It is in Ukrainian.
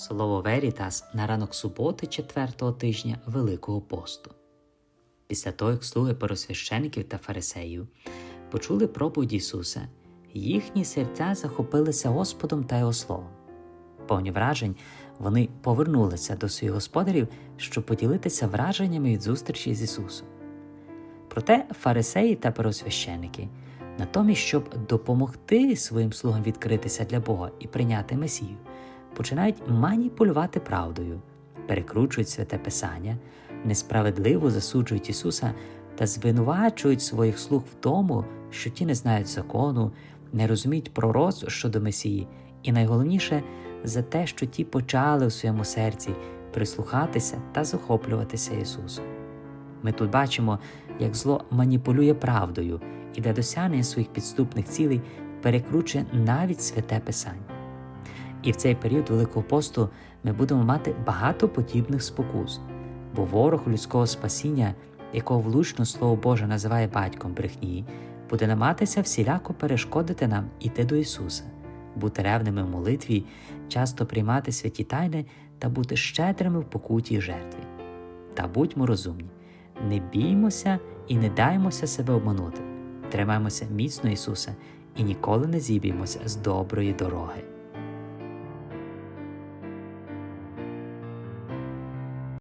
Слово Верітас на ранок суботи четвертого тижня Великого посту. Після того, як слуги первосвящеників та фарисеїв почули проповідь Ісуса, їхні серця захопилися Господом та Його Словом. Повні вражень, вони повернулися до своїх господарів, щоб поділитися враженнями від зустрічі з Ісусом. Проте фарисеї та первосвященики, натомість, щоб допомогти своїм слугам відкритися для Бога і прийняти Месію, починають маніпулювати правдою, перекручують святе Писання, несправедливо засуджують Ісуса та звинувачують своїх слуг в тому, що ті не знають закону, не розуміють пророцтв щодо Месії, і найголовніше за те, що ті почали у своєму серці прислухатися та захоплюватися Ісусом. Ми тут бачимо, як зло маніпулює правдою і для досягнення своїх підступних цілей перекручує навіть святе Писання. І в цей період Великого посту ми будемо мати багато подібних спокус, бо ворог людського спасіння, якого влучно Слово Боже називає батьком брехні, буде намагатися всіляко перешкодити нам іти до Ісуса, бути ревними в молитві, часто приймати святі тайни та бути щедрими в покуті й жертві. Та будьмо розумні, не біймося і не даймося себе обманути, тримаймося міцно Ісуса і ніколи не зіб'ємося з доброї дороги.